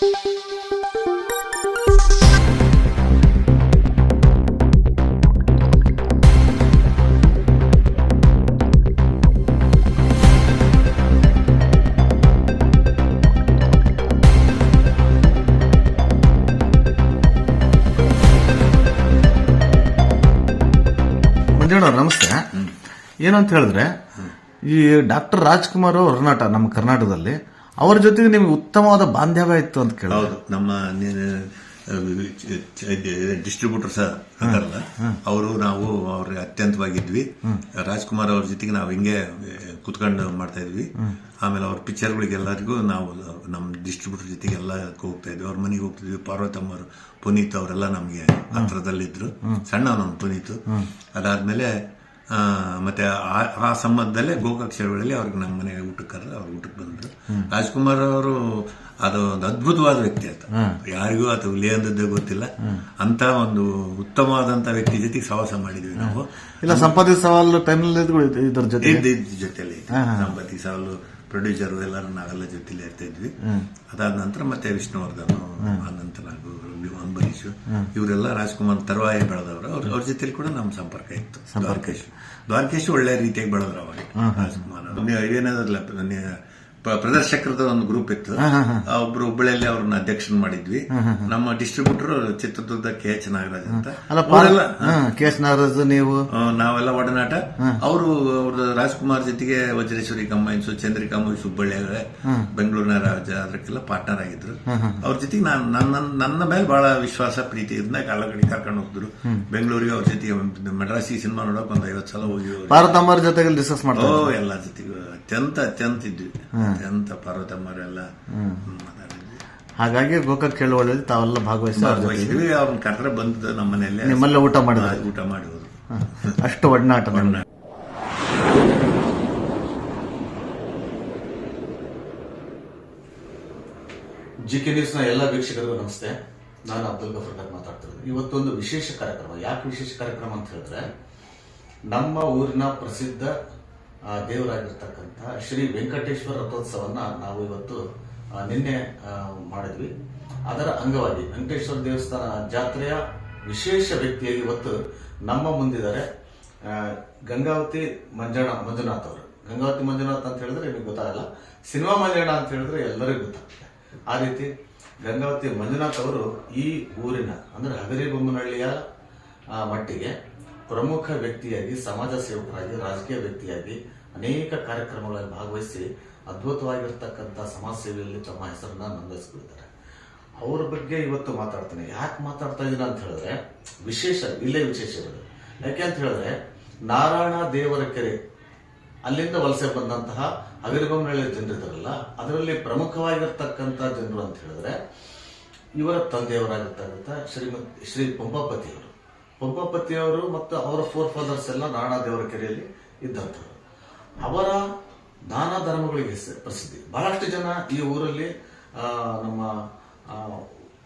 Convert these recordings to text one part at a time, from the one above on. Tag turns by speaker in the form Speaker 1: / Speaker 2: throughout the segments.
Speaker 1: ನಮಸ್ತೆ. ಏನಂತ ಹೇಳಿದ್ರೆ ಈ ಡಾಕ್ಟರ್ ರಾಜ್ಕುಮಾರ್ ಹೊರನಾಟ ನಮ್ಮ ಕರ್ನಾಟಕದಲ್ಲಿ ಅವ್ರ ಜೊತೆಗೆ ನಿಮ್ಗೆ ಉತ್ತಮವಾದ ಬಾಂಧವ್ಯ ಇತ್ತು ಅಂತ ಕೇಳ
Speaker 2: ಹೌದು ನಮ್ಮ ಡಿಸ್ಟ್ರಿಬ್ಯೂಟರ್ಸ್ ಅದಾರಲ್ಲ ಅವರು ನಾವು ಅವ್ರಿಗೆ ಅತ್ಯಂತವಾಗಿದ್ವಿ. ರಾಜ್ಕುಮಾರ್ ಅವ್ರ ಜೊತೆಗೆ ನಾವು ಹಿಂಗೆ ಕುತ್ಕೊಂಡು ಮಾಡ್ತಾ ಇದ್ವಿ. ಆಮೇಲೆ ಅವ್ರ ಪಿಕ್ಚರ್ಗಳಿಗೆಲ್ಲರಿಗೂ ನಾವು ನಮ್ಮ ಡಿಸ್ಟ್ರಿಬ್ಯೂಟರ್ ಜೊತೆಗೆ ಎಲ್ಲ ಹೋಗ್ತಾ ಇದ್ವಿ. ಅವ್ರ ಮನೆಗೆ ಹೋಗ್ತಿದ್ವಿ ಪಾರ್ವತಮ್ಮರು ಪುನೀತ್ ಅವರೆಲ್ಲ ನಮಗೆ ಹತ್ರದಲ್ಲಿದ್ದರು ಸಣ್ಣವನು ಪುನೀತ್. ಅದಾದ್ಮೇಲೆ ಮತ್ತೆ ಆ- ಆ ಸಂಬಂಧದಲ್ಲೇ ಗೋಕಾಕ್ ಚಳವಳಿಯಲ್ಲಿ ಅವ್ರಿಗೆ ನಮ್ಮ ಮನೆ ಊಟಕ್ಕೆ ಕರೆದು ಅವ್ರು ಊಟಕ್ಕೆ ಬಂದ್ರು. ರಾಜ್ಕುಮಾರ್ ಅವರು ಅದು ಒಂದು ಅದ್ಭುತವಾದ ವ್ಯಕ್ತಿ ಅಂತ ಯಾರಿಗೂ ಅದು ಹುಲಿ ಅಂದದ್ದೇ ಗೊತ್ತಿಲ್ಲ. ಅಂತ ಒಂದು ಉತ್ತಮವಾದಂತ ವ್ಯಕ್ತಿ ಜೊತೆಗೆ ಸಹವಾಸ ಮಾಡಿದ್ವಿ ನಾವು.
Speaker 1: ಇಲ್ಲ ಸಂಪತ್ತಿ ಸವಾಲು ಟೈಮ್ನಲ್ಲಿ ಇದ್ರ ಜೊತೆ
Speaker 2: ಜೊತೆಲಿ ಸಂಪತ್ತಿ ಸಾಲು ಪ್ರೊಡ್ಯೂಸರ್ ಎಲ್ಲರೂ ನಾವೆಲ್ಲ ಜೊತೆಲಿ ಇರ್ತಾ ಇದ್ವಿ. ಅದಾದ ನಂತರ ಮತ್ತೆ ವಿಷ್ಣುವರ್ಧನ್ ಆನಂತರ ನಾಗು ಅಂಬರೀಶ್ ಇವರೆಲ್ಲ ರಾಜ್ಕುಮಾರ್ ತರುವಾಯ ಬೆಳೆದವರು. ಅವ್ರ ಅವ್ರ ಜೊತೆಲಿ ಕೂಡ ನಮ್ಮ ಸಂಪರ್ಕ ಇತ್ತು. ದ್ವಾರಕೇಶ್. ದ್ವಾರಕೇಶ್ ಒಳ್ಳೆ ರೀತಿಯಾಗಿ ಬೆಳೆದ್ರು ಅವಾಗ ರಾಜ್ಕುಮಾರ್ ಏನಾದ್ರಲ್ಲ ಪ್ರದರ್ಶಕರದ ಒಂದು ಗ್ರೂಪ್ ಇತ್ತು. ಒಬ್ರು ಹುಬ್ಬಳ್ಳಿಯಲ್ಲಿ ಅವ್ರನ್ನ ಅಧ್ಯಕ್ಷನ ಮಾಡಿದ್ವಿ. ನಮ್ಮ distributor Chitradurga K H Nagaraj ಅಂತ.
Speaker 1: ಕೆ ಎಚ್ ನಾಗರಾಜ್ ನೀವು?
Speaker 2: ನಾವೆಲ್ಲ ಒಡನಾಟ. ಅವರು ಅವ್ರ ರಾಜ್ಕುಮಾರ್ ಜೊತೆಗೆ ವಜ್ರೇಶ್ವರಿ ಕಂಬೈನ್ಸ್ ಚಂದ್ರಿಕಾ ಮೂವೀಸ್ ಹುಬ್ಬಳ್ಳಿಯಾಗ ಬೆಂಗಳೂರಿನ ರಾಜ ಅದಕ್ಕೆಲ್ಲ ಪಾರ್ಟ್ನರ್ ಆಗಿದ್ರು. ಅವ್ರ ಜೊತೆಗೆ ನಾನು ನನ್ನ ನನ್ನ ಮೇಲೆ ಬಹಳ ವಿಶ್ವಾಸ ಪ್ರೀತಿ ಇದ್ದ ಕಾಲ ಕಡೆ ಕರ್ಕೊಂಡು ಹೋಗಿದ್ರು. ಬೆಂಗಳೂರಿಗೆ ಅವ್ರ ಜೊತೆಗೆ ಮೆಡ್ರಾಸಿ ಸಿನಿಮಾ ನೋಡಕ್ ಒಂದ್ ಐವತ್ತು ಸಲ ಹೋಗಿ
Speaker 1: ಭಾರತಮ್ಮರ ಜೊತೆಗೆ ಡಿಸ್ಕಸ್ ಮಾಡ್ತಾರೆ
Speaker 2: ಎಲ್ಲ ಜೊತೆಗೆ ಅತ್ಯಂತ ಅತ್ಯಂತ ಇದ್ವಿ. ಅತ್ಯಂತ ಪಾರ್ವತಮ್ಮರೆಲ್ಲ ಮಾತಾಡಿದ್ವಿ
Speaker 1: ಹಾಗಾಗಿ ಗೋಕಾಕ್ ಕೇಳುವಳಿಯಲ್ಲಿ ತಾವೆಲ್ಲ ಭಾಗವಹಿಸಿ ಅವ್ರ ಜೊತೆ
Speaker 2: ಭಾಗವಹಿಸಿದ್ವಿ. ಅವ್ರನ್ನ ಕರೆದ್ರೆ ಬಂದು ನಮ್ಮ ಮನೆಯಲ್ಲಿ
Speaker 1: ನಿಮ್ಮಲ್ಲೇ ಊಟ ಮಾಡಿದ್ರೆ.
Speaker 2: ಊಟ ಮಾಡಿ ಹೋದ್ರು
Speaker 1: ಅಷ್ಟು ಒಡನಾಟ. ಜಿ ಕೆ ನ್ಯೂಸ್ನ ಎಲ್ಲ ವೀಕ್ಷಕರಿಗೂ ನಮಸ್ತೆ. ನಾನು ಅಬ್ದುಲ್ ಗಫರ್ ಖಾನ್ ಮಾತಾಡ್ತಿರೋದು. ಇವತ್ತೊಂದು ವಿಶೇಷ ಕಾರ್ಯಕ್ರಮ. ಯಾಕೆ ವಿಶೇಷ ಕಾರ್ಯಕ್ರಮ ಅಂತ ಹೇಳಿದ್ರೆ ನಮ್ಮ ಊರಿನ ಪ್ರಸಿದ್ಧ ಆ, ದೇವರಾಗಿರ್ತಕ್ಕಂಥ ಶ್ರೀ ವೆಂಕಟೇಶ್ವರ ರಥೋತ್ಸವನ್ನ ನಾವು ಇವತ್ತು ನಿನ್ನೆ ಮಾಡಿದ್ವಿ. ಅದರ ಅಂಗವಾಗಿ ವೆಂಕಟೇಶ್ವರ ದೇವಸ್ಥಾನ ಜಾತ್ರೆಯ ವಿಶೇಷ ವ್ಯಕ್ತಿಯಾಗಿ ಇವತ್ತು ನಮ್ಮ ಮುಂದಿದ್ದಾರೆ ಗಂಗಾವತಿ ಮಂಜಣ ಮಂಜುನಾಥ್ ಅವರು. ಗಂಗಾವತಿ ಮಂಜುನಾಥ್ ಅಂತ ಹೇಳಿದ್ರೆ ನಿಮಗೆ ಗೊತ್ತಾಗಲ್ಲ ಸಿನಿಮಾ ಮಂಜಣ್ಣ ಅಂತ ಹೇಳಿದ್ರೆ ಎಲ್ಲರಿಗೂ ಗೊತ್ತಾಗುತ್ತೆ. ಆ ರೀತಿ ಗಂಗಾವತಿ ಮಂಜುನಾಥ್ ಅವರು ಈ ಊರಿನ ಅಂದ್ರೆ ಹಗರಿಬೊಮ್ಮನಹಳ್ಳಿಯ ಬೊಮ್ಮನಹಳ್ಳಿಯ ಮಟ್ಟಿಗೆ ಪ್ರಮುಖ ವ್ಯಕ್ತಿಯಾಗಿ ಸಮಾಜ ಸೇವಕರಾಗಿ ರಾಜಕೀಯ ವ್ಯಕ್ತಿಯಾಗಿ ಅನೇಕ ಕಾರ್ಯಕ್ರಮಗಳಲ್ಲಿ ಭಾಗವಹಿಸಿ ಅದ್ಭುತವಾಗಿರ್ತಕ್ಕಂಥ ಸಮಾಜ ಸೇವೆಯಲ್ಲಿ ತಮ್ಮ ಹೆಸರನ್ನ ನೋಂದಾಯಿಸ್ಕೊಳ್ತಾರೆ ಅವ್ರ ಬಗ್ಗೆ ಇವತ್ತು ಮಾತಾಡ್ತೇನೆ. ಯಾಕೆ ಮಾತಾಡ್ತಾ ಇದ್ದೀನಿ ಅಂತ ಹೇಳಿದ್ರೆ, ವಿಶೇಷ, ಇಲ್ಲೇ ವಿಶೇಷ ಇರೋದು. ಯಾಕೆ ಅಂತ ಹೇಳಿದ್ರೆ, ನಾರಾಯಣ ದೇವರ ಕೆರೆ, ಅಲ್ಲಿಂದ ವಲಸೆ ಬಂದಂತಹ ಅವಿರಗೊಂಬನಹಳ್ಳಿ ಜನರಿದ್ದಾರಲ್ಲ, ಅದರಲ್ಲಿ ಪ್ರಮುಖವಾಗಿರ್ತಕ್ಕಂಥ ಜನರು ಅಂತ ಹೇಳಿದ್ರೆ, ಇವರ ತಂದೆಯವರಾಗಿರ್ತಕ್ಕಂಥ ಶ್ರೀಮತ್, ಶ್ರೀ ಪಂಪಾಪತಿಯವರು. ಪಂಪಾಪತಿಯವರು ಮತ್ತು ಅವರ ಫೋರ್ ಫಾದರ್ಸ್ ಎಲ್ಲ ನಾರಾಯಣ ದೇವರ ಕೆರೆಯಲ್ಲಿ ಇದ್ದಂಥವ್ರು. ಅವರ ದಾನ ಧರ್ಮಗಳಿಗೆ ಪ್ರಸಿದ್ಧಿ. ಬಹಳಷ್ಟು ಜನ ಈ ಊರಲ್ಲಿ ನಮ್ಮ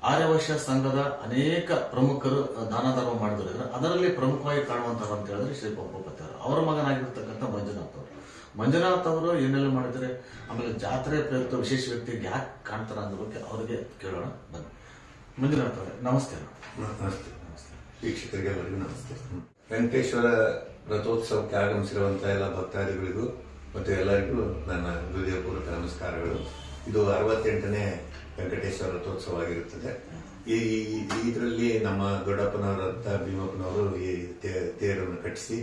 Speaker 1: ಆರ್ಯವಶ್ಯ ಸಂಘದ ಅನೇಕ ಪ್ರಮುಖರು ದಾನ ಧರ್ಮ ಮಾಡಿದ್ರು ಅದರಲ್ಲಿ ಪ್ರಮುಖವಾಗಿ ಕಾಣುವಂತವ್ರು ಅಂತ ಹೇಳಿದ್ರೆ ಶ್ರೀ ಪಂಪಪತಿ ಅವರು ಮಗನಾಗಿರ್ತಕ್ಕಂಥ ಮಂಜುನಾಥ್ ಅವರು. ಮಂಜುನಾಥ್ ಅವರು ಏನೆಲ್ಲ ಮಾಡಿದ್ರೆ ಆಮೇಲೆ ಜಾತ್ರೆ ಪ್ರಯುಕ್ತ ವಿಶೇಷ ವ್ಯಕ್ತಿಗೆ ಯಾಕೆ ಕಾಣ್ತಾರ ಅನ್ನೋ ಬಗ್ಗೆ ಅವರಿಗೆ ಕೇಳೋಣ. ಬನ್ನಿ. ಮಂಜುನಾಥ್ ಅವರೇ, ನಮಸ್ತೆ
Speaker 2: ನಮಸ್ತೆ. ವೀಕ್ಷಕರಿಗೆಲ್ಲರಿಗೂ ನಮಸ್ತೆ. ವೆಂಕಟೇಶ್ವರ ರಥೋತ್ಸವಕ್ಕೆ ಆಗಮಿಸಿರುವಂತಹ ಎಲ್ಲ ಭಕ್ತಾದಿಗಳಿಗೂ ಮತ್ತು ಎಲ್ಲರಿಗೂ ನನ್ನ ಹೃದಯಪೂರ್ವಕ ನಮಸ್ಕಾರಗಳು. ಇದು ಅರವತ್ತೆಂಟನೇ ವೆಂಕಟೇಶ್ವರ ರಥೋತ್ಸವ ಆಗಿರುತ್ತದೆ. ಈ ಇದರಲ್ಲಿ ನಮ್ಮ ದೊಡ್ಡಪ್ಪನವರಂತ ಭೀಮಪ್ಪನವರು ಈ ತೇರನ್ನು ಕಟ್ಟಿಸಿ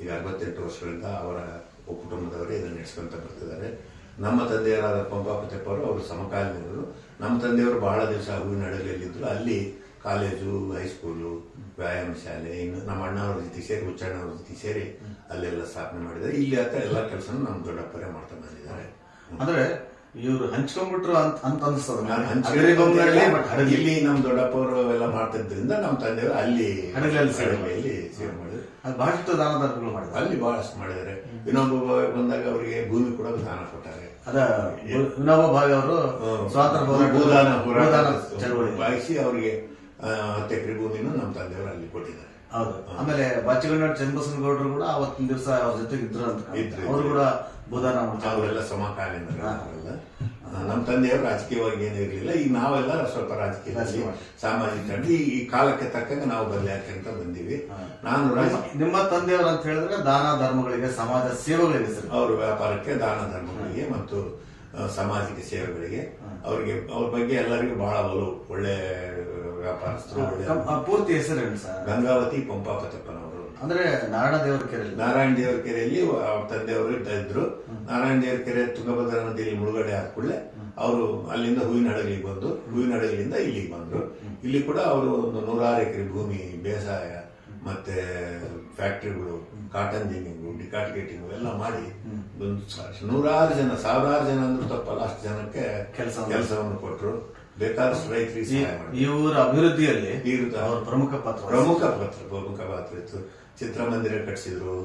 Speaker 2: ಈಗ ಅರವತ್ತೆಂಟು ವರ್ಷಗಳಿಂದ ಅವರ ಕುಟುಂಬದವರೇ ಇದನ್ನು ನಡೆಸ್ಕೊಂತ ಬರ್ತಿದ್ದಾರೆ. ನಮ್ಮ ತಂದೆಯರಾದ ಪಂಪಾಪತಪ್ಪ ಅವರು ಅವರು ಸಮಕಾಲೀನರು. ನಮ್ಮ ತಂದೆಯವರು ಬಹಳ ದಿವಸ ಹೂವಿನ ಅಡಲಿಯಲ್ಲಿದ್ದರು. ಅಲ್ಲಿ ಕಾಲೇಜು ಹೈಸ್ಕೂಲು ವ್ಯಾಯಾಮ ಶಾಲೆ ಇನ್ನು ನಮ್ಮ ಅಣ್ಣವ್ರ ಜೊತೆ ಸೇರಿ ಹುಚ್ಚಣ್ಣವ್ರ ಜೊತೆ ಸೇರಿ ಅಲ್ಲೆಲ್ಲ ಸ್ಥಾಪನೆ ಮಾಡಿದ್ದಾರೆ. ಇಲ್ಲಿ ಆತ ಎಲ್ಲ ಕೆಲಸ ನಮ್ಮ ದೊಡ್ಡಪ್ಪರೇ ಮಾಡ್ತಾ ಬಂದಿದ್ದಾರೆ.
Speaker 1: ಅಂದ್ರೆ ಇವರು ಹಂಚ್ಕೊಂಡ್ಬಿಟ್ರು ಅಂತ ಅಂತ ಅನ್ಸ್ತದ
Speaker 2: ಇಲ್ಲಿ. ನಮ್ಮ ದೊಡ್ಡಪ್ಪವರು ಎಲ್ಲ ಮಾಡ್ತಿದ್ದರಿಂದ ನಮ್ಮ ತಂದೆಯವರು ಅಲ್ಲಿ
Speaker 1: ಹಡಗಲಿಯಲ್ಲಿ ಸೇವೆ
Speaker 2: ಮಾಡಿದ್ರು.
Speaker 1: ಅದು ಬಹಳಷ್ಟು ದಾನ ಧರ್ಮಗಳು ಮಾಡಿದ್ರು
Speaker 2: ಅಲ್ಲಿ ಬಹಳಷ್ಟು ಮಾಡಿದ್ದಾರೆ. ಇನ್ನೊಬ್ಬ ಬಂದಾಗ ಅವರಿಗೆ ಭೂಮಿ ಕೂಡ ದಾನ ಕೊಟ್ಟಾರೆ.
Speaker 1: ಅದ ವಿನೋಬ ಭಾವೆ ಅವರು ಸ್ವಾತಂತ್ರ್ಯ ಚಳವಳಿ.
Speaker 2: ಭಾಗಿಸಿ ಅವರಿಗೆ ಹತ್ತು ಎಕರೆ ಭೂಮಿನೂ ನಮ್ಮ ತಂದೆಯವರು ಅಲ್ಲಿ ಕೊಟ್ಟಿದ್ದಾರೆ.
Speaker 1: ಹೌದು. ಆಮೇಲೆ ಬಾಚಿಗಣ್ಣ ಚನ್ನಬಸನಗೌಡರು ಕೂಡ ಅವತ್ತಿನ ದಿವಸ ಅವ್ರ ಜೊತೆಗೆ ಇದ್ರು ಅಂತ.
Speaker 2: ಇದ್ರು.
Speaker 1: ಅವರು ಕೂಡ ಬುಧನ
Speaker 2: ಅವರೆಲ್ಲ ಸಮಕಾಲೀನ ಅವರೆಲ್ಲ. ನಮ್ಮ ತಂದೆಯವರು ರಾಜಕೀಯವಾಗಿ ಏನು ಇರಲಿಲ್ಲ. ಈಗ ನಾವೆಲ್ಲ ಸ್ವಲ್ಪ ರಾಜಕೀಯದಲ್ಲಿ ಸಾಮಾಜಿಕ ಈ ಈ ಕಾಲಕ್ಕೆ ತಕ್ಕಂಗೆ ನಾವು ಬದಲಾಯ್ಕೊಂತ ಬಂದೀವಿ. ನಾನು ರಾಜ
Speaker 1: ನಿಮ್ಮ ತಂದೆಯವರು ಅಂತ ಹೇಳಿದ್ರೆ ದಾನ ಧರ್ಮಗಳಿಗೆ ಸಮಾಜ ಸೇವೆಗಳಿಗೆ ಸರ್
Speaker 2: ಅವ್ರ ವ್ಯಾಪಾರಕ್ಕೆ ದಾನ ಧರ್ಮಗಳಿಗೆ ಮತ್ತು ಸಾಮಾಜಿಕ ಸೇವೆಗಳಿಗೆ. ಅವರಿಗೆ ಅವ್ರ ಬಗ್ಗೆ ಎಲ್ಲರಿಗೂ ಬಹಳ ಒಲವು. ಒಳ್ಳೆ ವ್ಯಾಪಾರಸ್ಥರು ಒಳ್ಳೆ
Speaker 1: ಪೂರ್ತಿ ಹೆಸರು ಹೇಳಿ ಸರ್?
Speaker 2: ಗಂಗಾವತಿ ಪಂಪಾಪತಪ್ಪನವರು
Speaker 1: ಅಂದ್ರೆ ನಾರಾಯಣ ದೇವರ ಕೆರೆಲಿ
Speaker 2: ನಾರಾಯಣ ದೇವರ ಕೆರೆಯಲ್ಲಿ ಅವ್ರ ತಂದೆಯವರು ಇದ್ರು. ನಾರಾಯಣ ದೇವರ ಕೆರೆ ತುಂಗಭದ್ರಾ ನದಿಯಲ್ಲಿ ಮುಳುಗಡೆ ಕೂಡಲೇ ಅವರು ಅಲ್ಲಿಂದ ಹೂವಿನ ಹಡಗಲಿಗೆ ಬಂದು ಹೂವಿನ ಹಡಗಲಿಂದ ಇಲ್ಲಿಗೆ ಬಂದ್ರು. ಇಲ್ಲಿ ಕೂಡ ಅವರು ಒಂದು ನೂರಾರು ಎಕರೆ ಭೂಮಿ ಬೇಸಾಯ ಮತ್ತೆ ಫ್ಯಾಕ್ಟರಿಗಳು ಕಾಟನ್ ಜಿನ್ನಿಂಗು ಡಿಕಾಟಿಗೇಟಿಂಗು ಎಲ್ಲ ಮಾಡಿ ನೂರಾರು ಜನ ಸಾವಿರಾರು ಜನ ಅಂದ್ರೂ ತಪ್ಪಲ್ಲ ಅಷ್ಟು ಜನಕ್ಕೆ
Speaker 1: ಕೆಲಸ
Speaker 2: ಕೆಲಸವನ್ನು ಕೊಟ್ಟರು ಬೇಕಾದಷ್ಟು ರೈತರಿಗೆ ಸಹಾಯ ಮಾಡಿದ್ರು.
Speaker 1: ಈ ಊರ ಅಭಿವೃದ್ಧಿಯಲ್ಲಿ
Speaker 2: ಅವರ
Speaker 1: ಅವ್ರ ಪ್ರಮುಖ ಪಾತ್ರ
Speaker 2: ಪ್ರಮುಖ ಪಾತ್ರ ಪ್ರಮುಖ ಪಾತ್ರ ಇತ್ತು. ಚಿತ್ರಮಂದಿರ ಕಟ್ಟಿಸಿದ್ರು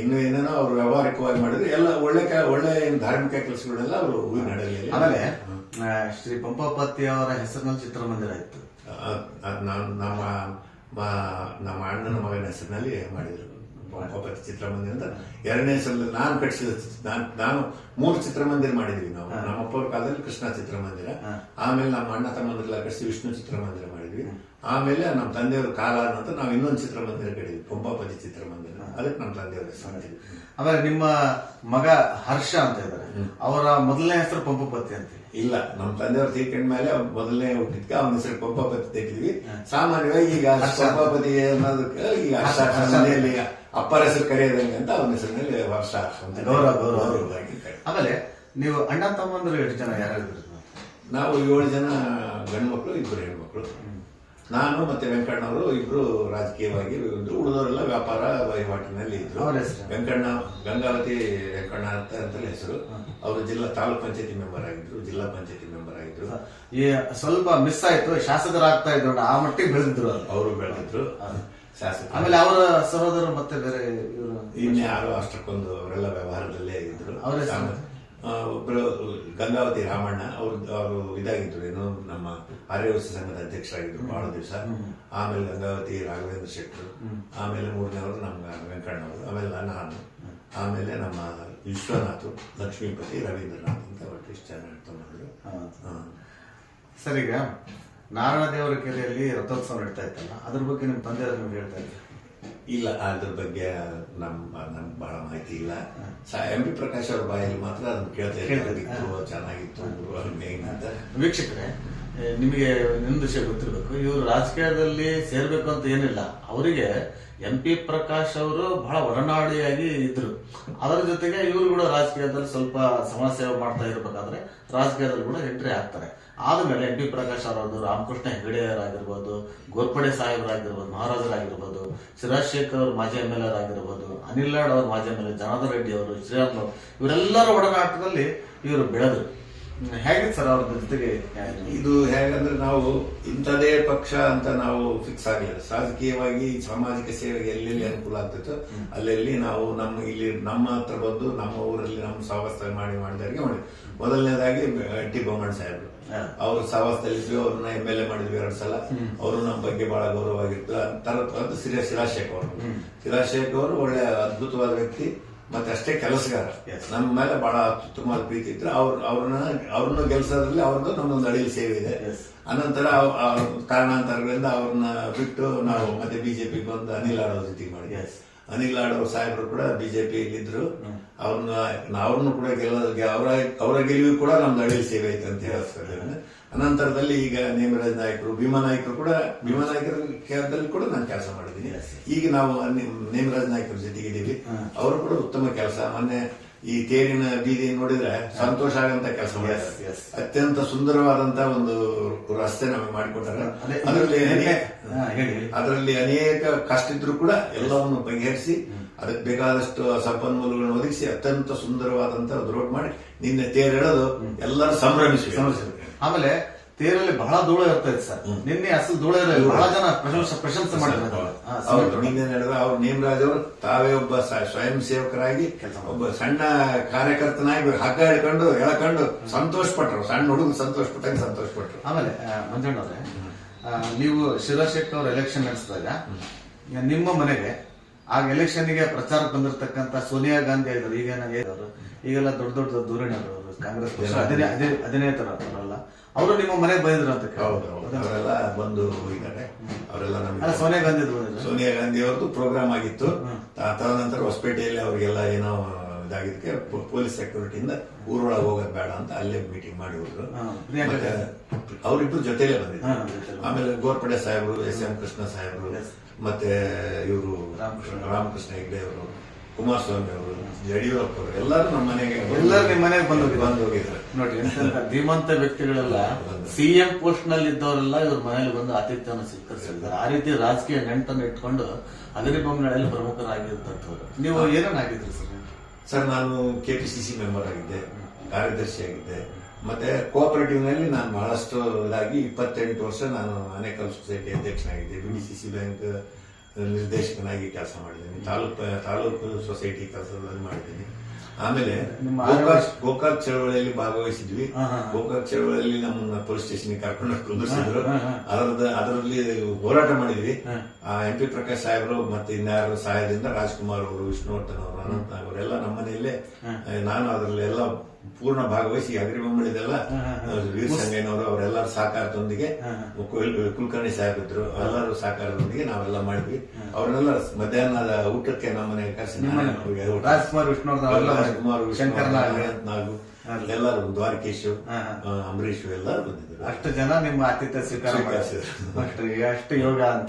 Speaker 2: ಇನ್ನು ಏನೇನೋ ಅವ್ರು ವ್ಯವಹಾರಿಕವಾಗಿ ಮಾಡಿದ್ರು. ಎಲ್ಲ ಒಳ್ಳೆ ಒಳ್ಳೆ ಧಾರ್ಮಿಕ ಕೆಲಸಗಳೆಲ್ಲ ಅವರು ಹೂವಿನ
Speaker 1: ಆಮೇಲೆ ಶ್ರೀ ಪಂಪಾಪತಿ ಅವರ ಹೆಸರಿನಲ್ಲಿ ಚಿತ್ರಮಂದಿರ ಇತ್ತು.
Speaker 2: ನಮ್ಮ ನಮ್ಮ ಅಣ್ಣನ ಮಗನ ಹೆಸರಿನಲ್ಲಿ ಮಾಡಿದ್ರು. ಪಂಪಾಪತಿ ಚಿತ್ರಮಂದಿರ ಅಂತ. ಎರಡನೇ ಸಲ ನಾನು ಕಟ್ಟಿಸಿದ ನಾನು ನಾನ್- ಮೂರು ಚಿತ್ರಮಂದಿರ ಮಾಡಿದ್ವಿ ನಾವು. ನಮ್ಮಪ್ಪವ್ರ ಕಾಲದಲ್ಲಿ ಕೃಷ್ಣ ಚಿತ್ರಮಂದಿರ. ಆಮೇಲೆ ನಮ್ಮ ಅಣ್ಣ ತಮ್ಮಂದಿರೆಲ್ಲ ಕಟ್ಟಿಸಿ ವಿಷ್ಣು ಚಿತ್ರಮಂದಿರ ಮಾಡಿದ್ವಿ. ಆಮೇಲೆ ನಮ್ಮ ತಂದೆಯವರು ಕಾಲ ಅಂತ ನಾವು ಇನ್ನೊಂದು ಚಿತ್ರಮಂದಿರ ಕಟ್ಟಿದ್ವಿ. ಪಂಪಾಪತಿ ಚಿತ್ರಮಂದಿರ. ಅದಕ್ಕೆ ನಮ್ಮ ತಂದೆಯವ್ರ ಹೆಸರು
Speaker 1: ಆಮೇಲೆ ನಿಮ್ಮ ಮಗ ಹರ್ಷ ಅಂತ ಇದ್ದಾರೆ. ಅವರ ಮೊದಲನೇ ಹೆಸರು ಪಂಪಪತಿ ಅಂತ
Speaker 2: ಇಲ್ಲ ನಮ್ಮ ತಂದೆಯವ್ರು ತೀರ್ಕೊಂಡ ಮೇಲೆ ಮೊದಲನೇ ಹುಟ್ಟಿದ್ಕ ಅವನ ಹೆಸರು ಪಂಪಾಪತಿ ತೆಗೆದ್ವಿ ಸಾಮಾನ್ಯವಾಗಿ ಈಗ ಪಂಪಾಪತಿ ಅನ್ನೋದಕ್ಕೆ ಈಗ ಮನೆಯಲ್ಲಿ ಅಪ್ಪರ ಹೆಸರು ಕರೆಯೋದಂಗೆ ಅಂತ ಅವನ ಹೆಸರಿನಲ್ಲಿ ವರ್ಷ ಅಂತ
Speaker 1: ಗೌರವ ಗೌರವ.
Speaker 2: ಗೌರವವಾಗಿ
Speaker 1: ಆಮೇಲೆ ನೀವು ಅಣ್ಣ ತಮ್ಮಂದ್ರೆ ಎಷ್ಟು ಜನ ಯಾರು
Speaker 2: ನಾವು ಏಳು ಜನ ಗಂಡು ಮಕ್ಕಳು ಇಬ್ಬರು ಹೆಣ್ಮಕ್ಳು. ನಾನು ಮತ್ತೆ ವೆಂಕಣ್ಣವರು ಇಬ್ರು ರಾಜಕೀಯವಾಗಿ ಇದ್ರು ಉಳಿದವರೆಲ್ಲ ವ್ಯಾಪಾರ ವಹಿವಾಟಿನಲ್ಲಿ ಇದ್ರು.
Speaker 1: ಅವ್ರ ಹೆಸರು?
Speaker 2: ವೆಂಕಣ್ಣ ಗಂಗಾವತಿ ವೆಂಕಣ್ಣ ಅಂತ ಅಂತಲೇ ಹೆಸರು. ಅವರು ಜಿಲ್ಲಾ ತಾಲೂಕ್ ಪಂಚಾಯತಿ ಮೆಂಬರ್ ಆಗಿದ್ರು ಜಿಲ್ಲಾ ಪಂಚಾಯತಿ ಮೆಂಬರ್ ಆಗಿದ್ರು.
Speaker 1: ಈ ಸ್ವಲ್ಪ ಮಿಸ್ ಆಯ್ತು ಶಾಸಕರಾಗ್ತಾ ಇದ್ರು ಆ ಮಟ್ಟಿಗೆ ಬೆಳೆದಿದ್ರು ಅವ್ರು.
Speaker 2: ಅವರು ಬೆಳೆದಿದ್ರು. ಶಾಸಕ
Speaker 1: ಆಮೇಲೆ ಅವರ ಸಹೋದರ ಮತ್ತೆ ಬೇರೆ ಇವರು?
Speaker 2: ಇನ್ಯಾರು ಅಷ್ಟಕ್ಕೊಂದು ಅವರೆಲ್ಲ ವ್ಯವಹಾರದಲ್ಲೇ ಇದ್ರು.
Speaker 1: ಅವ್ರ
Speaker 2: ಗಂಗಾವತಿ ರಾಮಣ್ಣ ಅವರು ಅವರು ಇದಾಗಿದ್ರು. ಏನು ನಮ್ಮ ಆರ್ಯವರ್ಷ ಸಂಘದ ಅಧ್ಯಕ್ಷರಾಗಿದ್ರು ಬಹಳ ದಿವಸ. ಆಮೇಲೆ ಗಂಗಾವತಿ ರಾಘವೇಂದ್ರ ಶೆಟ್ಟರು. ಆಮೇಲೆ ಮೂರನೇವರು ನಮ್ಮ ವೆಂಕಣ್ಣವರು ಆಮೇಲೆ ನಾನು. ಆಮೇಲೆ ನಮ್ಮ ವಿಶ್ವನಾಥ್ ಲಕ್ಷ್ಮೀಪತಿ ರವೀಂದ್ರನಾಥ್ ಅಂತ ಒಟ್ಟು ಇಷ್ಟು ಜನ ತಮ್ಮಂದ್ರು ಹಾ.
Speaker 1: ಸರ್ ಈಗ ನಾರಾಯಣ ದೇವರ ಕೆರೆಯಲ್ಲಿ ರಥೋತ್ಸವ ನಡೀತಾ ಇತ್ತಲ್ಲ ಅದ್ರ ಬಗ್ಗೆ ನಿಮ್ಮ ತಂದೆ ನಿಮ್ಗೆ ಹೇಳ್ತಾ
Speaker 2: ಇಲ್ಲ ಅದ್ರ ಬಗ್ಗೆ ನಮ್ಮ ನಮ್ಗೆ ಬಹಳ ಮಾಹಿತಿ ಇಲ್ಲ. ಎಂ ಪಿ ಪ್ರಕಾಶ್ ಅವ್ರ ಬಾಯಲ್ಲಿ ಮಾತ್ರ ಅದನ್ನ ಕೇಳ್ತಾ ಚೆನ್ನಾಗಿತ್ತು
Speaker 1: ವೀಕ್ಷಕರೇ ನಿಮಗೆ ಇನ್ನೊಂದು ವಿಷಯ ಗೊತ್ತಿರಬೇಕು. ಇವರು ರಾಜಕೀಯದಲ್ಲಿ ಸೇರ್ಬೇಕು ಅಂತ ಏನಿಲ್ಲ. ಅವರಿಗೆ ಎಂ ಪಿ ಪ್ರಕಾಶ್ ಅವರು ಬಹಳ ಒಡನಾಡಿಯಾಗಿ ಇದ್ರು. ಅದರ ಜೊತೆಗೆ ಇವರು ಕೂಡ ರಾಜಕೀಯದಲ್ಲಿ ಸ್ವಲ್ಪ ಸಮಾಜ ಸೇವೆ ಮಾಡ್ತಾ ಇರಬೇಕಾದ್ರೆ ರಾಜಕೀಯದಲ್ಲಿ ಕೂಡ ಎಂಟ್ರಿ ಆಗ್ತಾರೆ. ಆದಮೇಲೆ ಎಂ ಪಿ ಪ್ರಕಾಶ್ ಅವರದ್ದು ರಾಮಕೃಷ್ಣ ಹೆಗಡೆಯವರಾಗಿರ್ಬೋದು ಗೋರ್ಪಡೆ ಸಾಹೇಬರಾಗಿರ್ಬೋದು, ಮಹಾರಾಜರಾಗಿರ್ಬೋದು ಸಿರಾಜ್ ಶೇಖ್ ಅವರು ಮಾಜಿ ಎಂ ಎಲ್ ಆಗಿರ್ಬೋದು ಅನಿಲ್ ಲಾಡ್ ಅವರು ಮಾಜಿ ಎಂ ಎಲ್ ಜನಾರ್ದನ್ ರೆಡ್ಡಿ ಅವರು ಶ್ರೀರಾಮ್ ಇವರೆಲ್ಲರ ಒಡನಾಟದಲ್ಲಿ ಇವರು ಬೆಳೆದ್ರು. ಹೇಗಿತ್ತು ಸರ್ ಅವ್ರ ಜೊತೆಗೆ?
Speaker 2: ಇದು ಹೇಗಂದ್ರೆ ನಾವು ಇಂಥದೇ ಪಕ್ಷ ಅಂತ ನಾವು ಫಿಕ್ಸ್ ಆಗಿಲ್ಲ. ರಾಜಕೀಯವಾಗಿ ಸಾಮಾಜಿಕ ಸೇವೆಗೆ ಎಲ್ಲೆಲ್ಲಿ ಅನುಕೂಲ ಆಗ್ತಿತ್ತು ಅಲ್ಲೆಲ್ಲಿ ನಾವು ನಮ್ಮ ಇಲ್ಲಿ ನಮ್ಮ ಹತ್ರ ಬಂದು ನಮ್ಮ ಊರಲ್ಲಿ ನಮ್ಮ ಸಹವಾಸ ಮಾಡಿ ಮಾಡಿದವರಿಗೆ ಮಾಡಿ ಮೊದಲನೇದಾಗಿ ಟಿ ಬೊಮ್ಮಣ್ಣ ಸಾಹೇಬ್ರು. ಅವರು ಸಹವಾಸದಲ್ಲಿ ಸಹವಾಸದಲ್ಲಿದ್ವಿ ಅವ್ರನ್ನ ಎಂ ಎಲ್ ಎ ಮಾಡಿದ್ವಿ ಎರಡು ಸಲ. ಅವರು ನಮ್ಮ ಬಗ್ಗೆ ಬಹಳ ಗೌರವವಾಗಿತ್ತು. ಸಿರಾ ಸಿರಾಶೇಖ್ ಅವರು. ಸಿರಾಶೇಖ್ ಅವರು ಒಳ್ಳೆ ಅದ್ಭುತವಾದ ವ್ಯಕ್ತಿ. ಮತ್ತೆ ಅಷ್ಟೇ ಕೆಲಸಗಾರ. ನಮ್ಮ ಮೇಲೆ ಬಹಳ ಅತ್ಯುತ್ತಮವಾದ ಪ್ರೀತಿ ಇತ್ತು ಅವ್ರ ಅವ್ರನ್ನ ಅವ್ರನ್ನ ಗೆಲ್ಸೋದ್ರಲ್ಲಿ ಅವ್ರದ್ದು ನಮ್ಮೊಂದು ಅಡಿಯಲ್ಲಿ ಸೇವೆ ಇದೆ. ಅನಂತರ ಕಾರಣಾಂತರಗಳಿಂದ ಅವ್ರನ್ನ ಬಿಟ್ಟು ನಾವು ಮತ್ತೆ ಬಿಜೆಪಿ ಬಂದು ಅನಿಲ್ ಆಡೋ ಜೊತೆ
Speaker 1: ಮಾಡಿ.
Speaker 2: ಅನಿಲ್ ಆಡೋ ಸಾಹೇಬರು ಕೂಡ ಬಿಜೆಪಿ ಇದ್ರು ಅವ್ರನ್ನ ಅವ್ರನ್ನು ಕೂಡ ಗೆಲ್ಲ ಅವರ ಅವರ ಗೆಲುವು ಕೂಡ ನಮ್ದು ಅಡಿಯಲ್ಲಿ ಸೇವೆ ಐತೆ ಅಂತ ಹೇಳ್ತಾರೆ ಅನಂತರದಲ್ಲಿ ಈಗ ನೇಮರಾಜ್ ನಾಯಕರು ಭೀಮಾ ನಾಯಕರು ಕೂಡ ಭೀಮಾ ನಾಯಕರ ಕೇಂದ್ರದಲ್ಲಿ ಕೂಡ ನಾನು ಕೆಲಸ ಮಾಡಿದ್ದೀನಿ. ಈಗ ನಾವು ನೇಮರಾಜ್ ನಾಯಕರ ಜೊತೆಗಿದ್ದೀವಿ ಅವರು ಕೂಡ ಉತ್ತಮ ಕೆಲಸ. ಮೊನ್ನೆ ಈ ತೇರಿನ ಬೀದಿ ನೋಡಿದ್ರೆ ಸಂತೋಷ ಆಗಂತ ಕೆಲಸ. ಅತ್ಯಂತ ಸುಂದರವಾದಂತ ಒಂದು ರಸ್ತೆ ನಮಗೆ ಮಾಡಿಕೊಟ್ಟಾರೆ.
Speaker 1: ಅದೇ
Speaker 2: ಅದರಲ್ಲಿ. ಅದರಲ್ಲಿ ಅನೇಕ ಕಷ್ಟ ಇದ್ರು ಕೂಡ ಎಲ್ಲವನ್ನು ಬಗೆಹರಿಸಿ ಅದಕ್ಕೆ ಬೇಕಾದಷ್ಟು ಸಂಪನ್ಮೂಲಗಳನ್ನು ಒದಗಿಸಿ ಅತ್ಯಂತ ಸುಂದರವಾದಂತ ರೋಡ್ ಮಾಡಿ ನಿನ್ನೆ ತೇರೆಳೆದು ಎಲ್ಲರೂ ಸಂಭ್ರಮಿಸಿ
Speaker 1: ಇದೆ. ಆಮೇಲೆ ತೇರಲ್ಲಿ ಬಹಳ ಧೂಳ ಇರ್ತಾ ಇತ್ತು ಸರ್ ನಿನ್ನೆ ಅಸಲು ಧೂಳ ಬಹಳ ಜನ ಪ್ರಶಂಸೆ ಪ್ರಶಂಸೆ
Speaker 2: ಅವ್ರು
Speaker 1: ಸಿಮೆಂಟ್
Speaker 2: ನಿನ್ನೆ ನಡೆದ ಅವ್ರು ನೇಮರಾಜ್ ಅವರು ತಾವೇ ಒಬ್ಬ ಸ್ವಯಂ ಸೇವಕರಾಗಿ ಒಬ್ಬ ಸಣ್ಣ ಕಾರ್ಯಕರ್ತನಾಗಿ ಹಗ್ಗ ಹಿಡ್ಕೊಂಡು ಎಳ್ಕೊಂಡು ಸಂತೋಷ ಪಟ್ರು ಸಣ್ಣ ಹುಡುಗ ಸಂತೋಷ ಪಟ್ಟಂಗೆ ಸಂತೋಷ ಪಟ್ರು
Speaker 1: ಆಮೇಲೆ ಮಂಜಣ್ಣವ್ರೆ ನೀವು ಶಿವಶೆಟ್ಟಿ ಅವ್ರ ಎಲೆಕ್ಷನ್ ನಡೆಸಿದಾಗ ನಿಮ್ಮ ಮನೆಗೆ ಆಗ ಎಲೆಕ್ಷನ್ಗೆ ಪ್ರಚಾರಕ್ಕೆ ಬಂದಿರತಕ್ಕಂತ ಸೋನಿಯಾ ಗಾಂಧಿ ಆಗಿದ್ರು ಈಗ ಅವರು? ಈಗೆಲ್ಲ ದೊಡ್ಡ ದೊಡ್ಡ ದೂರಣ ಕಾಂಗ್ರೆಸ್ ಪಕ್ಷ ಅದೇ ತರ ಅವರಲ್ಲ ಅವರು ನಿಮ್ಮ ಮನೆಗೆ ಬಂದಿದ್ರು ಅಂತ.
Speaker 2: ಹೌದು ಹೌದು. ಅವರೆಲ್ಲ ಬಂದು ಹೋಗಿದ್ದಾರೆ ಅವರೆಲ್ಲ ನಮಗೆ
Speaker 1: ಸೋನಿಯಾ ಗಾಂಧಿ
Speaker 2: ಸೋನಿಯಾ ಗಾಂಧಿ ಅವ್ರದ್ದು ಪ್ರೋಗ್ರಾಮ್ ಆಗಿತ್ತು. ತದನಂತರ ಹೊಸಪೇಟೆಯಲ್ಲಿ ಅವರಿಗೆಲ್ಲ ಏನೋ ಇದಾಗಿದ್ದಕ್ಕೆ ಪೊಲೀಸ್ ಸೆಕ್ಯೂರಿಟಿಯಿಂದ ಊರೊಳಗೆ ಹೋಗೋದು ಬೇಡ ಅಂತ ಅಲ್ಲೇ ಮೀಟಿಂಗ್ ಮಾಡಿ ಹೋದ್ರು. ಅವರಿಬ್ರು ಜೊತೆಲೇ ಬಂದಿದ್ರು. ಆಮೇಲೆ ಗೋರ್ಪಡೆ ಸಾಹೇಬರು ಎಸ್ ಎಂ ಕೃಷ್ಣ ಸಾಹೇಬರು ಮತ್ತೆ ಇವರು
Speaker 1: ರಾಮಕೃಷ್ಣ.
Speaker 2: ರಾಮಕೃಷ್ಣ ಹೆಗ್ಡೆ ಅವರು ಕುಮಾರಸ್ವಾಮಿ ಅವರು ಯಡಿಯೂರಪ್ಪ ಅವರು ಎಲ್ಲರೂ ನಮ್ಮ ಮನೆಗೆ ಬಂದು-
Speaker 1: ಎಲ್ಲರೂ ನಿಮ್ಮ ಮನೆಗೆ ಬಂದು.
Speaker 2: ಬಂದು ಹೋಗಿದ್ದಾರೆ.
Speaker 1: ನೋಡಿ ಧೀಮಂತ ವ್ಯಕ್ತಿಗಳೆಲ್ಲ ಸಿಎಂ ಪೋಸ್ಟ್ನಲ್ಲಿ ಇದ್ದವರೆಲ್ಲ ಇವ್ರ ಮನೇಲಿ ಬಂದು ಆತಿಥ್ಯವನ್ನು ಸ್ವೀಕರಿಸಿದ್ದಾರೆ. ಆ ರೀತಿ ರಾಜಕೀಯ ನೆಂಟನ್ನು ಇಟ್ಕೊಂಡು ಅಗರಿ ಬೊಮ್ಮನಹಳ್ಳಿ ಪ್ರಮುಖರಾಗಿರ್ತಕ್ಕಂಥವ್ರು. ನೀವು ಏನೇನಾಗಿದ್ರಿ ಸರ್?
Speaker 2: ಸರ್ ನಾನು ಕೆಪಿಸಿಸಿ ಮೆಂಬರ್ ಆಗಿದ್ದೆ ಕಾರ್ಯದರ್ಶಿ ಆಗಿದ್ದೆ. ಮತ್ತೆ ಕೋಆಪರೇಟಿವ್ನಲ್ಲಿ ನಾನು ಬಹಳಷ್ಟು ಇದಾಗಿ ಇಪ್ಪತ್ತೆಂಟು ವರ್ಷ ನಾನು ಅನೇಕಲ್ ಸೊಸೈಟಿ ಅಧ್ಯಕ್ಷನಾಗಿದ್ದೆ. ಬಿಡಿಸಿಸಿ ಬ್ಯಾಂಕ್ ನಿರ್ದೇಶಕನಾಗಿ ಕೆಲಸ ಮಾಡಿದ್ದೀನಿ. ತಾಲೂಕು ತಾಲೂಕು ಸೊಸೈಟಿ ಕೆಲಸದಲ್ಲಿ ಮಾಡಿದ್ದೀನಿ. ಆಮೇಲೆ ಗೋಕಾಕ್ ಗೋಕಾಕ್ ಚಳವಳಿಯಲ್ಲಿ ಭಾಗವಹಿಸಿದ್ವಿ. ಗೋಕಾಕ್ ಚಳವಳಿಯಲ್ಲಿ ನಮ್ಮನ್ನ ಪೊಲೀಸ್ ಸ್ಟೇಷನ್ ಕರ್ಕೊಂಡು ಕುಂದಿಸಿದ್ರು. ಅದರದ ಅದರಲ್ಲಿ ಹೋರಾಟ ಮಾಡಿದ್ವಿ.
Speaker 1: ಆ
Speaker 2: ಎಂ ಪಿ ಪ್ರಕಾಶ್ ಸಾಹೇಬರು ಮತ್ತೆ ಇನ್ಯಾರ ಸಹಾಯದಿಂದ ರಾಜ್ಕುಮಾರ್ ಅವರು ವಿಷ್ಣುವರ್ಧನ್ ಅವರು ಅನಂತ್ ಅವರೆಲ್ಲ ನಮ್ಮ ಮನೆಯಲ್ಲೇ ನಾನು ಅದರಲ್ಲಿ ಎಲ್ಲ ಪೂರ್ಣ ಭಾಗವಹಿಸಿ ಅಗ್ರಿಬೊಮ್ಮಳಿದೆಲ್ಲ ವೀರ ಸಂಗಯ್ಯನವರು ಅವರೆಲ್ಲರ ಸಹಕಾರದೊಂದಿಗೆ ಕುಲ್- ಕುಲಕರ್ಣಿ ಸಾಹೇಬ್ ಎಲ್ಲರೂ ಸಹಕಾರದೊಂದಿಗೆ ನಾವೆಲ್ಲ ಮಾಡಿದ್ವಿ. ಅವರೆಲ್ಲ ಮಧ್ಯಾಹ್ನದ ಊಟಕ್ಕೆ ನಮ್ಮ ಮನೆ ಕರೆಸಿ ನಾನೇ ಅವ್ರಿಗೆ ಊಟ.
Speaker 1: ರಾಜ್ಕುಮಾರ್.
Speaker 2: ನಾವು ಎಲ್ಲರೂ ದ್ವಾರಕೇಶ್. ಆ, ಅಂಬರೀಷ್ ಎಲ್ಲರೂ ಬಂದಿದ್ರು
Speaker 1: ಅಷ್ಟು ಜನ ನಿಮ್ಮ ಆತಿಥ್ಯ ಸ್ವೀಕಾರ ಅಷ್ಟು ಯೋಗ ಅಂತ.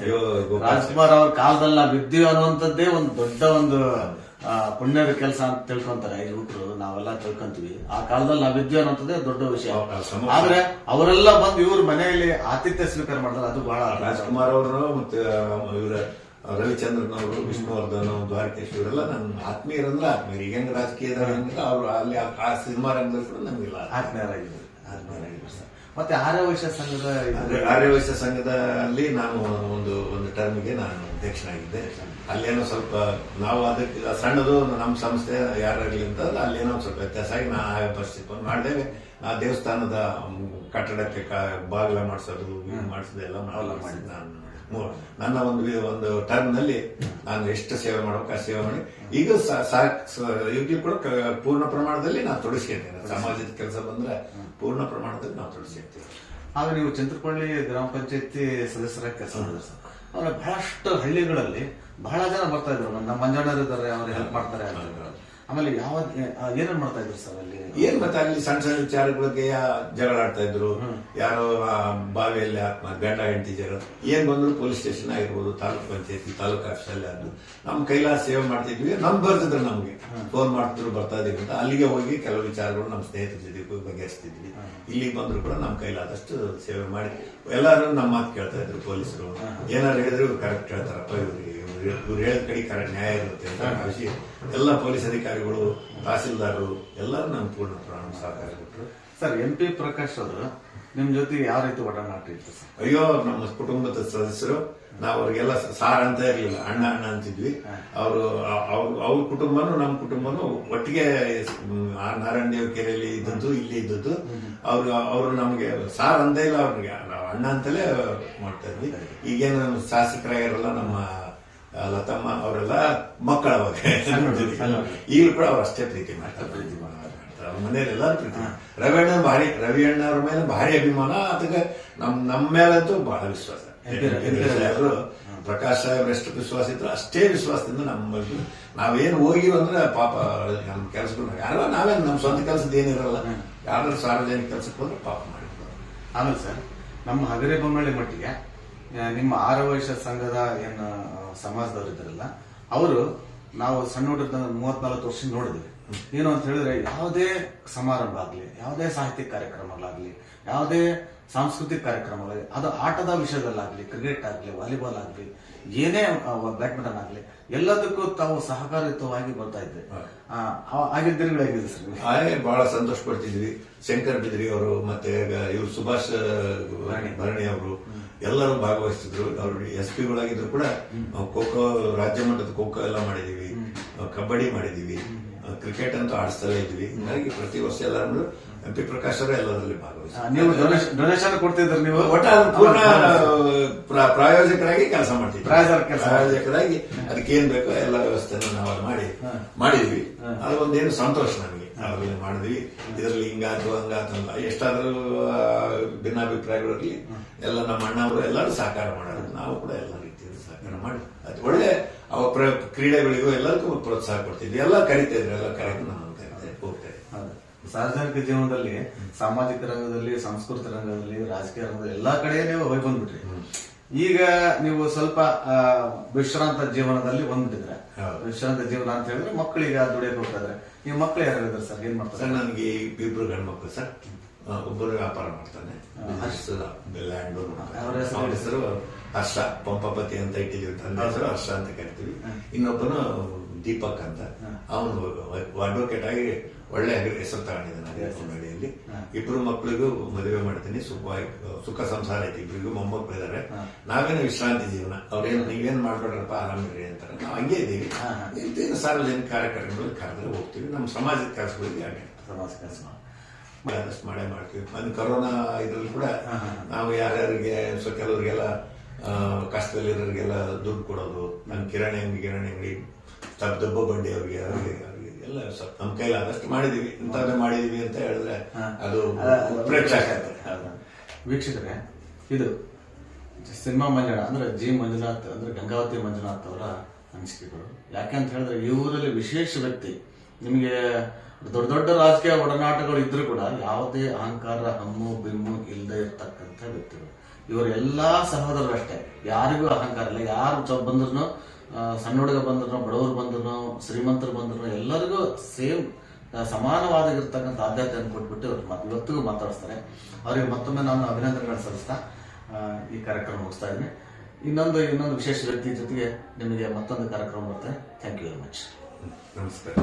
Speaker 1: ರಾಜ್ಕುಮಾರ್ ಅವ್ರ ಕಾಲದಲ್ಲಿ ನಾವು ಇದ್ದೀವಿ ಅನ್ನುವಂಥದ್ದೇ ಒಂದು ದೊಡ್ಡ ಒಂದು ಪುಣ್ಯದ ಕೆಲಸ ಅಂತ ತಿಳ್ಕೊಂತಾರೆ ಯುವಕರು ನಾವೆಲ್ಲ ತಿಳ್ಕೊಂತೀವಿ. ಆ ಕಾಲದಲ್ಲಿ ನಾವಿದ್ವಿ ಅನ್ನೋದೇ ದೊಡ್ಡ ವಿಷಯ. ಆದ್ರೆ ಅವರೆಲ್ಲ ಬಂದು ಇವ್ರ ಮನೆಯಲ್ಲಿ ಆತಿಥ್ಯ ಸ್ವೀಕಾರ ಮಾಡಿದ್ರೆ ಅದು ಬಹಳ
Speaker 2: ರಾಜ್ಕುಮಾರ್ ಅವರು ಮತ್ತೆ ಇವರ ರವಿಚಂದ್ರನ್ ಅವರು ವಿಷ್ಣುವರ್ಧನ್ ದ್ವಾರಕೇಶ್ ಇವರೆಲ್ಲ ನನ್ನ ಆತ್ಮೀಯರಂದ್ರೆ ಆತ್ಮೀಯರು. ಈಗ ಹೆಂಗ್ ರಾಜಕೀಯದ ಅವರು ಅಲ್ಲಿ ಆ- ಸಿನಿಮಾ ರಂಗದಲ್ಲಿ ಕೂಡ ನಮಗಿಲ್ಲ
Speaker 1: ಆತ್ಮೀಯರಾಗಿದ್ದಾರೆ ಸರ್. ಮತ್ತೆ ಆರ್ಯವೈಶ್ಯ ಸಂಘದ
Speaker 2: ಆರ್ಯವೈಶ್ಯ ಸಂಘದಲ್ಲಿ ನಾನು ಒಂದು ಒಂದು ಟರ್ಮ್ಗೆ ನಾನು ಅಧ್ಯಕ್ಷನಾಗಿದ್ದೆ ಅಲ್ಲೇನೋ ಸ್ವಲ್ಪ ನಾವು ಅದಕ್ಕೆ ಸಣ್ಣದು ನಮ್ಮ ಸಂಸ್ಥೆ ಯಾರಾಗಲಿ ಅಂತ ಅಲ್ಲೇನೋ ಸ್ವಲ್ಪ ವ್ಯತ್ಯಾಸ ಆಗಿ ನಾ ಆಯಾ ಪರಿಸ್ಥಿತಿ ಮಾಡಿದೆ ಆ ದೇವಸ್ಥಾನದ ಕಟ್ಟಡಕ್ಕೆ ಬಾಗಿಲ ಮಾಡಿಸೋದು ಮಾಡಿಸೋದು ಎಲ್ಲ ಮಾಡಿದ್ದೆ ನಾನು ನನ್ನ ಒಂದು ಒಂದು ಟರ್ಮ್ನಲ್ಲಿ ನಾನು ಎಷ್ಟು ಸೇವೆ ಮಾಡಬೇಕು ಆ ಸೇವೆ ಮಾಡಿ ಈಗ ಈಗಲೂ ಕೂಡ ಪೂರ್ಣ ಪ್ರಮಾಣದಲ್ಲಿ ನಾನು ತೊಡಗಿಸ್ಕೊಳ್ತೇನೆ ಸಮಾಜದ ಕೆಲಸ ಬಂದ್ರೆ ಪೂರ್ಣ ಪ್ರಮಾಣದಲ್ಲಿ ನಾವು ತೊಡಗಿಸ್ಕೊಳ್ತೀವಿ
Speaker 1: ಆದ್ರೆ ನೀವು ಚಂದ್ರಪಳ್ಳಿ ಗ್ರಾಮ ಪಂಚಾಯತಿ ಸದಸ್ಯರಾಗಿ ಕೆಲಸ ಮಾಡಿದ್ರು ಸರ್. ಅವ್ರ ಬಹಳಷ್ಟು ಹಳ್ಳಿಗಳಲ್ಲಿ ಬಹಳ ಜನ ಬರ್ತಾ ಇದ್ರು ನಮ್ಮ ಮಂಜಣ್ಣರು ಇದ್ದಾರೆ ಅವ್ರು ಹೆಲ್ಪ್ ಮಾಡ್ತಾರೆ ಅಂತ. ಆಮೇಲೆ ಯಾವ ಏನೇನ್ ಮಾಡ್ತಾ ಇದ್ರು ಸರ್ ಅಲ್ಲಿ?
Speaker 2: ಏನ್ ಮತ್ತೆ ಅಲ್ಲಿ ಸಣ್ಣ ಸಣ್ಣ ವಿಚಾರಗಳ ಬಗ್ಗೆ ಜಗಳ ಆಡ್ತಾ ಇದ್ರು. ಯಾರೋ ಬಾವಿಯಲ್ಲಿ ಆತ್ಮ ಗಂಡ ಹೆಂಡತಿ ಜಗಳ. ಏನ್ ಬಂದ್ರು ಪೊಲೀಸ್ ಸ್ಟೇಷನ್ ಆಗಿರ್ಬೋದು ತಾಲೂಕ್ ಪಂಚಾಯತಿ ತಾಲೂಕ್ ಆಫೀಸಲ್ಲಿ ಅದು ನಮ್ ಕೈಲಾಸ ಸೇವೆ ಮಾಡ್ತಿದ್ವಿ ನಮ್ ಬರ್ತಿದ್ರು ನಮ್ಗೆ. ಫೋನ್ ಮಾಡ್ತಿದ್ರು ಬರ್ತಾ ಇದೀವಿ ಅಂತ. ಅಲ್ಲಿಗೆ ಹೋಗಿ ಕೆಲವು ವಿಚಾರಗಳು ನಮ್ಮ ಸ್ನೇಹಿತರ ಜೊತೆ ಹೋಗಿ ಬಗೆಹರಿಸ್ತಿದ್ವಿ. ಇಲ್ಲಿಗೆ ಬಂದ್ರು ಕೂಡ ನಮ್ ಕೈಲಾದಷ್ಟು ಸೇವೆ ಮಾಡಿ. ಎಲ್ಲರೂ ನಮ್ಮ ಮಾತು ಕೇಳ್ತಾ ಇದ್ರು ಪೊಲೀಸರು. ಏನಾರು ಹೇಳಿದ್ರು ಕರೆಕ್ಟ್ ಹೇಳ್ತಾರಪ್ಪ ಇವ್ರಿಗೆ ಇವ್ರು ಹೇಳಿದ ಕಡೆ ನ್ಯಾಯ ಇರುತ್ತೆ ಅಂತ ಭಾವಿಸಿ ಎಲ್ಲ ಪೊಲೀಸ್ ಅಧಿಕಾರಿಗಳು ತಹಸೀಲ್ದಾರರು ಎಲ್ಲರೂ ನಮ್ಮ ಪೂರ್ಣ ಪ್ರಮಾಣ ಸಹಕಾರ ಕೊಟ್ಟರು
Speaker 1: ಸರ್ ಎಂ ಪಿ ಪ್ರಕಾಶ್ ಅವರು ನಿಮ್ ಜೊತೆ ಯಾವ ರೀತಿ ಒಡನಾಟ ಇತ್ತು ಸರ್?
Speaker 2: ಅಯ್ಯೋ ನಮ್ಮ ಕುಟುಂಬದ ಸದಸ್ಯರು ನಾವು ಅವ್ರಿಗೆಲ್ಲ ಸಾರ್ ಅಂತ ಇರಲಿಲ್ಲ. ಅಣ್ಣ ಅಣ್ಣ ಅಂತಿದ್ವಿ. ಅವರು ಅವ್ರ ಕುಟುಂಬನೂ ನಮ್ಮ ಕುಟುಂಬನು ಒಟ್ಟಿಗೆ ನಾರಾಯಣ ದೇವ ಕೆರೆಯಲ್ಲಿ ಇದ್ದದ್ದು ಇಲ್ಲಿ ಇದ್ದದ್ದು. ಅವ್ರು ಅವರು ನಮಗೆ ಸಾರ್ ಅಂತ ಇಲ್ಲ ಅವ್ರಿಗೆ. ನಾವು ಅಣ್ಣ ಅಂತಲೇ ಮಾಡ್ತಾ ಇದ್ವಿ. ಈಗೇನು ಶಾಸಕರಾಗಿರಲ್ಲ ನಮ್ಮ ಲತಮ್ಮ ಅವರೆಲ್ಲ ಮಕ್ಕಳ ಬಗ್ಗೆ ಈಗಲೂ ಕೂಡ ಅವ್ರು ಅಷ್ಟೇ ಪ್ರೀತಿ ಮಾಡ್ತಾರೆ ಪ್ರೀತಿ ಮಾಡ್ತಾರೆ. ಅವ್ರ ಮನೇಲಿ ಎಲ್ಲರೂ ಪ್ರೀತಿ ಮಾಡ್ತಾರೆ. ರವಿ ಅಣ್ಣ ಭಾರಿ ರವಿ ಅಣ್ಣ ಅವ್ರ ಮೇಲೆ ಭಾರಿ ಅಭಿಮಾನ. ಅದಕ್ಕೆ ನಮ್ ನಮ್ಮ ಮೇಲಂತೂ ಬಹಳ ವಿಶ್ವಾಸ. ಎಲ್ಲರೂ ಪ್ರಕಾಶ್ ಸಾಹೇಬ್ ಎಷ್ಟು ವಿಶ್ವಾಸ ಇದ್ರು ಅಷ್ಟೇ ವಿಶ್ವಾಸದಿಂದ ನಮ್ಮ ಬಗ್ಗೆ ನಾವೇನು ಹೋಗಿ ಅಂದ್ರೆ ಪಾಪ ನಮ್ಮ ಕೆಲಸಗಳು ಯಾರೋ ನಾವೇ ನಮ್ಮ ಸ್ವಂತ ಕೆಲಸದ ಏನಿರಲ್ಲ. ಯಾರು ಸಾರ್ವಜನಿಕ ಕೆಲಸಕ್ಕೆ ಹೋದ್ರೆ ಪಾಪ ಮಾಡಿದ್ರು
Speaker 1: ಆಮೇಲೆ ಸರ್ ನಮ್ಮ ಹಗರೆ ಬೊಮ್ಮಳ್ಳಿ ಮಟ್ಟಿಗೆ ನಿಮ್ಮ ಆರವೈಶ ಸಂಘದ ಏನು ಸಮಾಜದವ್ರು ಇದ್ದಾರಲ್ಲ ಅವರು ನಾವು ಸಣ್ಣ ಹುಟ್ಟಿದ ಮೂವತ್ನಾಲ್ಕು ವರ್ಷ ನೋಡಿದ್ವಿ. ಏನು ಅಂತ ಹೇಳಿದ್ರೆ ಯಾವುದೇ ಸಮಾರಂಭ ಆಗಲಿ ಯಾವುದೇ ಸಾಹಿತ್ಯ ಕಾರ್ಯಕ್ರಮಗಳಾಗ್ಲಿ ಯಾವುದೇ ಸಾಂಸ್ಕೃತಿಕ ಕಾರ್ಯಕ್ರಮಗಳಾಗಲಿ ಅದು ಆಟದ ವಿಷಯದಲ್ಲಾಗ್ಲಿ ಕ್ರಿಕೆಟ್ ಆಗಲಿ ವಾಲಿಬಾಲ್ ಆಗಲಿ ಏನೇ ಬ್ಯಾಡ್ಮಿಂಟನ್ ಆಗಲಿ ಎಲ್ಲದಕ್ಕೂ ತಾವು ಸಹಕಾರಯುತವಾಗಿ ಬರ್ತಾ ಇದ್ವಿ. ಆಗಿದ್ದ ದಿನಗಳಾಗಿದೆ ಸರ್
Speaker 2: ಬಹಳ ಸಂತೋಷ ಪಡ್ತಿದ್ವಿ ಶಂಕರ್ ಬಿದ್ರಿ ಅವರು ಮತ್ತೆ ಇವರು ಸುಭಾಷ್ ಭರಣಿ ಅವರು. ಎಲ್ಲರೂ ಭಾಗವಹಿಸಿದ್ರು. ಅವರು ಎಸ್ ಪಿಗಳಾಗಿದ್ರು ಕೂಡ ನಾವು ಖೋಖೋ ರಾಜ್ಯ ಮಟ್ಟದ ಖೋಖೋ ಎಲ್ಲ ಮಾಡಿದೀವಿ. ಕಬಡ್ಡಿ ಮಾಡಿದೀವಿ. ಕ್ರಿಕೆಟ್ ಅಂತೂ ಆಡಿಸ್ತಲೇ ಇದ್ವಿ. ಹಿಂಗಾಗಿ ಪ್ರತಿ ವರ್ಷ ಎಲ್ಲರೂ ಎಂ ಪಿ ಪ್ರಕಾಶ್ ಅವರೇ ಎಲ್ಲದರಲ್ಲಿ
Speaker 1: ನೀವು ಡೊನೇಷನ್ ಕೊಡ್ತಿದ್ರು ನೀವು?
Speaker 2: ಒಟ್ಟ ಪೂರ್ಣ ಪ್ರಾಯೋಜಕರಾಗಿ ಕೆಲಸ ಮಾಡ್ತೀವಿ. ಪ್ರಾಯೋಜಕರಾಗಿ ಅದಕ್ಕೆ ಏನ್ ಬೇಕೋ ಎಲ್ಲ ವ್ಯವಸ್ಥೆನ ನಾವು ಮಾಡಿ ಮಾಡಿದ್ವಿ. ಅದೊಂದೇನು ಸಂತೋಷ ನಮಗೆ. ಅದರಲ್ಲಿ ಮಾಡಿದ್ವಿ. ಇದರಲ್ಲಿ ಹಿಂಗಾತು ಹಂಗಾತು ಅಂತ. ಎಷ್ಟಾದ್ರೂ ಭಿನ್ನಾಭಿಪ್ರಾಯಗಳು ಭಿನ್ನಾಭಿಪ್ರಾಯಗಳಲ್ಲಿ ಎಲ್ಲ ನಮ್ಮ ಅಣ್ಣವರು ಎಲ್ಲರೂ ಸಹಕಾರ ಮಾಡೋದು. ನಾವು ಕೂಡ ಎಲ್ಲ ರೀತಿಯಲ್ಲಿ ಸಹಕಾರ ಮಾಡಿ. ಅದು ಒಳ್ಳೆ ಅವ ಕ್ರೀಡೆಗಳಿಗೂ ಎಲ್ಲರಿಗೂ ಪ್ರೋತ್ಸಾಹ ಕೊಡ್ತಿದ್ವಿ. ಎಲ್ಲ ಕರಿತಾ ಇದ್ರು. ಎಲ್ಲ ಕರೆಕ್ಟ್ ನಾವು ಕರಿತಾ ಹೋಗ್ತಾ ಇದ್ವಿ.
Speaker 1: ಸಾರ್ವಜನಿಕ ಜೀವನದಲ್ಲಿ ಸಾಮಾಜಿಕ ರಂಗದಲ್ಲಿ ಸಾಂಸ್ಕೃತಿಕ ರಂಗದಲ್ಲಿ ರಾಜಕೀಯ ರಂಗದಲ್ಲಿ ಎಲ್ಲಾ ಕಡೆ ನೀವು ಹೋಗಿ ಬಂದ್ಬಿಟ್ರಿ. ಈಗ ನೀವು ಸ್ವಲ್ಪ ಆ, ವಿಶ್ರಾಂತ ಜೀವನದಲ್ಲಿ ಬಂದ್ಬಿಟ್ಟಿದ್ರೆ ವಿಶ್ರಾಂತ ಜೀವನ ಅಂತ ಹೇಳಿದ್ರೆ ಮಕ್ಕಳಿಗೆ ದುಡಿಯಕ್ಕೆ ಹೋಗ್ತಾ ಇದ್ರೆ ನೀವು ಮಕ್ಕಳು ಯಾರು ಇದ್ದಾರೆ ಸರ್? ಏನ್ ಮಾಡ್ತಾರೆ?
Speaker 2: ಸರ್ ನನಗೆ ಇಬ್ಬರು ಗಂಡು ಮಕ್ಕಳು ಸರ್. ಒಬ್ಬರು ವ್ಯಾಪಾರ ಮಾಡ್ತಾನೆ. ಲ್ಯಾಂಡ್?
Speaker 1: ಹೆಸರು
Speaker 2: ಹರ್ಷ. ಪಂಪಪತಿ ಅಂತ ಇಟ್ಟಿದ್ದೀವಿ ತಂದೆ ಹೆಸರು ಹರ್ಷ ಅಂತ ಕರಿತೀವಿ. ಇನ್ನೊಬ್ಬನು ದೀಪಕ್ ಅಂತ. ಅವನು ಅಡ್ವೊಕೇಟ್ ಆಗಿ ಒಳ್ಳೆ ಹೆಸರು ತಗೊಂಡಿದ್ದಾನೆ ಕೊಂಡಳ್ಳಿಯಲ್ಲಿ. ಇಬ್ರು ಮಕ್ಕಳಿಗೂ ಮದುವೆ ಮಾಡ್ತೀನಿ ಸುಖವಾಗಿ ಸುಖ ಸಂಸಾರ ಐತಿ ಇಬ್ಬರಿಗೂ ಮೊಮ್ಮಕ್ಕಳು ಇದಾರೆ. ನಾವೇನು ವಿಶ್ರಾಂತಿ ಜೀವನ? ಅವ್ರೇನು ನೀವೇನ್ ಮಾಡ್ಬೇಡ್ರಪ್ಪ ಆರಾಮಿರಿ ಅಂತಾರೆ. ನಾವು ಹಂಗೆ ಇದ್ದೀವಿ. ಇಂತೇನು ಸಾರ್ವಜನಿಕ ಕಾರ್ಯಕ್ರಮಗಳು ಕರೆದ್ರೆ ಹೋಗ್ತೀವಿ. ನಮ್ಮ ಸಮಾಜದ ಕೆಲಸಗಳಿಗೆ ಹಾಗೆ.
Speaker 1: ಸಮಾಜ ಕೆಲಸ
Speaker 2: ಆದಷ್ಟು ಮಾಡೇ ಮಾಡ್ತೀವಿ. ಒಂದು ಕೊರೋನಾ ಇದ್ರಲ್ಲಿ ಕೂಡ ನಾವು ಯಾರ್ಯಾರಿಗೆ ಸೊ ಕೆಲವರಿಗೆಲ್ಲ ಆ, ಕಷ್ಟದಲ್ಲಿರೋರಿಗೆಲ್ಲ ದುಡ್ಡು ಕೊಡೋದು ನಮ್ಮ ಕಿರಾಣಿ ಅಂಗಡಿ ಕಿರಾಣಿ ಅಂಗಡಿ ತಬ್ಬ ದಬ್ಬ ಬಂಡಿ ಅವ್ರಿಗೆ ಅವ್ರಿಗೆ ಅವ್ರಿಗೆ ಎಲ್ಲ ನಮ್ಮ ಕೈಲಾದಷ್ಟು ಮಾಡಿದೀವಿ. ಇಂಥದ್ದೇ ಮಾಡಿದೀವಿ ಅಂತ ಹೇಳಿದ್ರೆ ಅದು
Speaker 1: ಪ್ರೇಕ್ಷಕ ವೀಕ್ಷಕರೆ ಇದು ಸಿನಿಮಾ ಮಂಜುನಾಥ್ ಅಂದ್ರೆ ಜಿ ಮಂಜುನಾಥ್ ಅಂದ್ರೆ ಗಂಗಾವತಿ ಮಂಜುನಾಥ್ ಅವರ ಅನಿಸಿಕೆಗಳು. ಯಾಕೆಂತ ಹೇಳಿದ್ರೆ ಇವರಲ್ಲಿ ವಿಶೇಷ ವ್ಯಕ್ತಿ ನಿಮಗೆ ದೊಡ್ಡ ದೊಡ್ಡ ರಾಜಕೀಯ ಒಡನಾಟಗಳು ಇದ್ರೂ ಕೂಡ ಯಾವುದೇ ಅಹಂಕಾರ ಹಮ್ಮು ಬಿಮ್ಮು ಇಲ್ಲದೆ ಇರ್ತಕ್ಕಂಥ ವ್ಯಕ್ತಿಗಳು. ಇವರೆಲ್ಲ ಸಹೋದರರು ಅಷ್ಟೇ ಯಾರಿಗೂ ಅಹಂಕಾರ ಇಲ್ಲ. ಯಾರು ಬಂದ್ರು ಸಣ್ಣ ಹುಡುಗ ಬಂದ್ರು ಬಡವರು ಬಂದ್ರು ಶ್ರೀಮಂತರು ಬಂದ್ರು ಎಲ್ಲರಿಗೂ ಸೇಮ್ ಸಮಾನವಾಗಿರ್ತಕ್ಕಂಥ ಆದ್ಯತೆಯನ್ನು ಕೊಟ್ಬಿಟ್ಟು ಮತ್- ಇವತ್ತಿಗೂ ಮಾತಾಡಿಸ್ತಾರೆ. ಅವರಿಗೆ ಮತ್ತೊಮ್ಮೆ ನಾನು ಅಭಿನಂದನೆಗಳು ಸಲ್ಲಿಸ್ತಾ ಈ ಕಾರ್ಯಕ್ರಮ ಮುಗಿಸ್ತಾ ಇದ್ದೀನಿ. ಇನ್ನೊಂದು ಇನ್ನೊಂದು ವಿಶೇಷ ವ್ಯಕ್ತಿ ಜೊತೆಗೆ ನಿಮಗೆ ಮತ್ತೊಂದು ಕಾರ್ಯಕ್ರಮ ಬರ್ತೇನೆ ಥ್ಯಾಂಕ್ ಯು ವೆರಿ ಮಚ್
Speaker 2: ನಮಸ್ಕಾರ.